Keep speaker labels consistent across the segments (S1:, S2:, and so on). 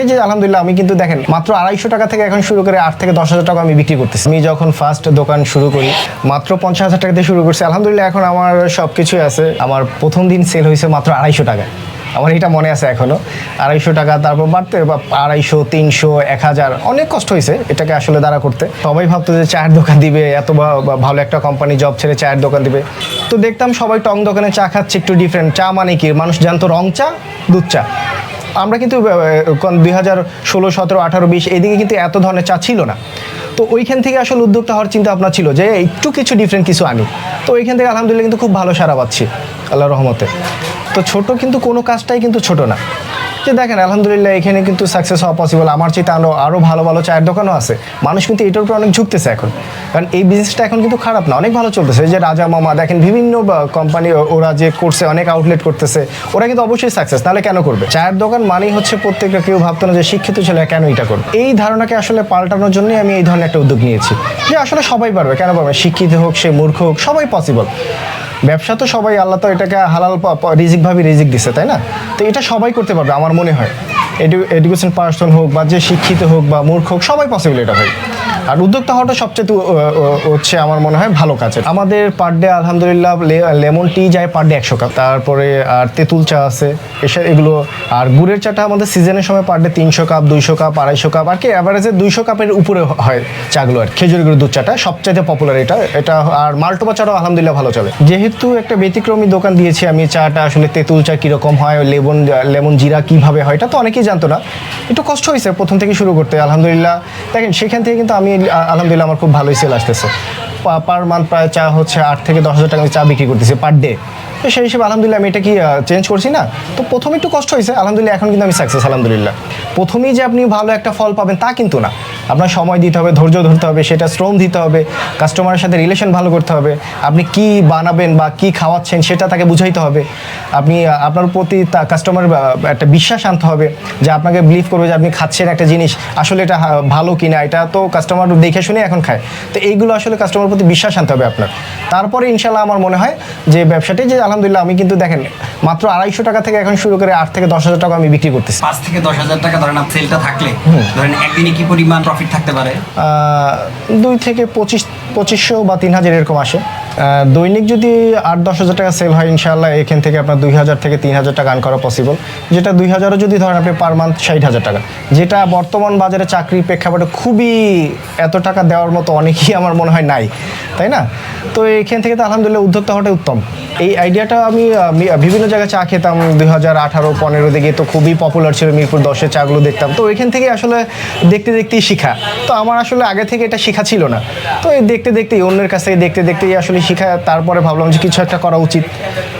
S1: এই যে আলহামদুলিল্লাহ, আমি কিন্তু দেখেন, মাত্র আড়াইশো টাকা থেকে এখন শুরু করে আট থেকে দশ হাজার টাকা আমি বিক্রি করতেছি। আমি যখন ফার্স্ট দোকান শুরু করি, মাত্র পঞ্চাশ হাজার টাকা দিয়ে শুরু করছি। আলহামদুলিল্লাহ, এখন আমার সব কিছুই আছে। আমার প্রথম দিন সেল হয়েছে মাত্র আড়াইশো টাকা আমার এটা মনে আছে এখনও। আড়াইশো টাকা, তারপর বাড়তে বা আড়াইশো, তিনশো, এক হাজার, অনেক কষ্ট হয়েছে এটাকে আসলে দাঁড়া করতে। সবাই ভাবতো যে চায়ের দোকান দিবে, এত ভালো একটা কোম্পানি জব ছেড়ে চায়ের দোকান দিবে। তো দেখতাম সবাই টং দোকানে চা খাচ্ছে, একটু ডিফারেন্ট চা মানে কি? মানুষ জানতো রং চা, দুধ চা। আমরা কিন্তু দুই হাজার ষোলো, সতেরো, আঠারো, বিশ এদিকে কিন্তু এত ধরনের চা ছিল না। তো ওইখান থেকে আসলে উদ্যোক্তা হওয়ার চিন্তা ভাবনা ছিল যে একটু কিছু ডিফারেন্ট কিছু আনি। তো ওইখান থেকে আলহামদুলিল্লাহ কিন্তু খুব ভালো সারা পাচ্ছি আল্লাহ রহমতে। তো ছোট কিন্তু কোনো কাজটাই কিন্তু ছোট না। যে দেখেন, আলহামদুলিল্লাহ এখানে কিন্তু সাকসেস হওয়া পসিবল আমার চেয়ে আরও আরও ভালো ভালো চায়ের দোকানও আছে। মানুষ কিন্তু এটার উপর অনেক ঝুঁকতেছে এখন। কারণ এই বিজনেসটা এখন কিন্তু খারাপ না, অনেক ভালো চলতেছে। যে রাজা মামা, দেখেন বিভিন্ন কোম্পানি ওরা যে করছে, অনেক আউটলেট করতেছে, ওরা কিন্তু অবশ্যই সাকসেস তাহলে কেন করবে? চায়ের দোকান মানেই হচ্ছে প্রত্যেকটা কেউ ভাবতো না যে শিক্ষিত ছেলে কেন এটা করবে? এই ধারণাকে আসলে পাল্টানোর জন্যই আমি এই ধরনের একটা উদ্যোগ নিয়েছি। যে আসলে সবাই পারবে, কেন পারবে শিক্ষিত হোক, সে মূর্খ হোক, সবাই পসিবল ব্যবসা তো সবাই, আল্লাহ তো এটাকে হালাল রিজিক ভাবে রিজিক দিছে, তাই না? তো এটা সবাই করতে পারবে, আমার মনে হয়। এডুকেশন পার্সন হোক বা যে শিক্ষিত হোক বা মূর্খ হোক, সবাই পসিবল এটা ভাই। আর উদ্যোক্তা হওয়াটা সবচেয়ে হচ্ছে আমার মনে হয় ভালো কাজের। আমাদের পার ডে আলহামদুলিল্লাহ লেমন টি যায় পার ডে একশো কাপ। তারপরে আর তেঁতুল চা আছে এসব এগুলো, আর গুড়ের চাটা আমাদের সিজনের সময় পার ডে তিনশো কাপ, দুইশো কাপ, আড়াইশো কাপ, আর কি অ্যাভারেজে দুইশো কাপের উপরে হয় চাগুলো আর খেজুর গুঁড়োর দুধ চাটা সবচাইতে পপুলার এটা এটা আর মাল্টোবা চাটাও আলহামদুলিল্লাহ ভালো চলে। যেহেতু একটা ব্যতিক্রমী দোকান দিয়েছি আমি, চাটা আসলে তেঁতুল চা কীরকম হয় লেমন লেমন জিরা কীভাবে হয়, এটা তো অনেকেই জানতো না। একটু কষ্ট হয়েছে প্রথম থেকে শুরু করতে, আলহামদুলিল্লাহ। দেখেন, সেখান থেকে কিন্তু আমি আলহামদুলিল্লাহ আমার খুব ভালোই সেল আসতেছে। পার মান্থ প্রায় চা হচ্ছে আট থেকে দশ হাজার টাকা চা বিক্রি করতেছি পার ডে তো সেই হিসেবে আলহামদুলিল্লাহ আমি এটা কি চেঞ্জ করছি না? তো প্রথমে একটু কষ্ট হয়েছে, আলহামদুলিল্লাহ এখন কিন্তু আমি সাকসেস আলহামদুলিল্লাহ। প্রথমেই যে আপনি ভালো একটা ফল পাবেন তা কিন্তু না। আপনার সময় দিতে হবে, ধৈর্য ধরতে হবে, সেটা শ্রম দিতে হবে কাস্টমারের সাথে রিলেশন ভালো করতে হবে, আপনি কি বানাবেন বা কি খাওয়াচ্ছেন সেটা তাকে বুঝাইতে হবে। আপনি আপনার প্রতি তা কাস্টমার একটা বিশ্বাস আনতে হবে যে আপনাকে বিলিভ করবে যে আপনি খাচ্ছেন একটা জিনিস, আসলে এটা ভালো কিনা, এটা তো কাস্টমার দেখে শুনে এখন খায়। তো এইগুলো আসলে কাস্টমার প্রতি বিশ্বাস আনতে হবে আপনার। তারপরে ইনশাল্লাহ আমার মনে হয় যে ব্যবসাটি যে আলহামদুলিল্লাহ আমি কিন্তু দেখেন মাত্র আড়াইশো টাকা থেকে এখন শুরু করে আট থেকে দশ হাজার টাকা আমি বিক্রি করতেছি।
S2: পাঁচ থেকে দশ হাজার টাকা ধরেন সেলটা থাকলে ধরেন একদিনে কি পরিমাণ প্রফিট থাকতে পারে?
S1: আহ, দুই থেকে পঁচিশ পঁচিশশো বা তিন হাজার এরকম আসে। দৈনিক যদি আট দশ হাজার টাকা সেল হয় ইনশাল্লাহ এখান থেকে আপনার দুই হাজার থেকে তিন হাজার টাকা আর্ন করা পসিবল যেটা দুই হাজারও যদি ধরেন আপনি পার মান্থ ষাট হাজার টাকা। যেটা বর্তমান বাজারে চাকরি প্রেক্ষাপটে খুবই এত টাকা দেওয়ার মতো অনেকেই আমার মনে হয় নাই, তাই না? তো এখান থেকে তো আলহামদুলিল্লাহ উদ্যোক্তা হওয়াটাই উত্তম। এই আইডিয়াটা আমি বিভিন্ন জায়গায় চা খেতাম, দুই হাজার আঠারো পনেরো দিকে তো খুবই পপুলার ছিল মিরপুর দশের চাগুলো দেখতাম। তো এখান থেকে আসলে দেখতে দেখতেই শিখা। তো আমার আসলে আগে থেকে এটা শেখা ছিল না। তো এই দেখতে দেখতেই অন্যের কাছ থেকে দেখতে দেখতেই আসলে শিখা তারপরে ভাবলাম যে কিছু একটা করা উচিত।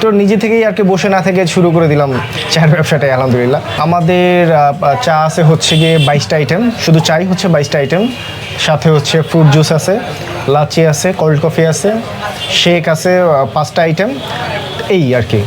S1: তো নিজে থেকেই আর কি বসে না থেকে শুরু করে দিলাম চায়ের ব্যবসাটাই, আলহামদুলিল্লাহ। আমাদের চা আছে হচ্ছে গিয়ে বাইশটা আইটেম শুধু চাই হচ্ছে বাইশটা আইটেম সাথে হচ্ছে ফ্রুট জুস আছে লাচি আছে কোল্ড কফি আছে শেক আছে পাঁচটা আইটেম এই আর কি।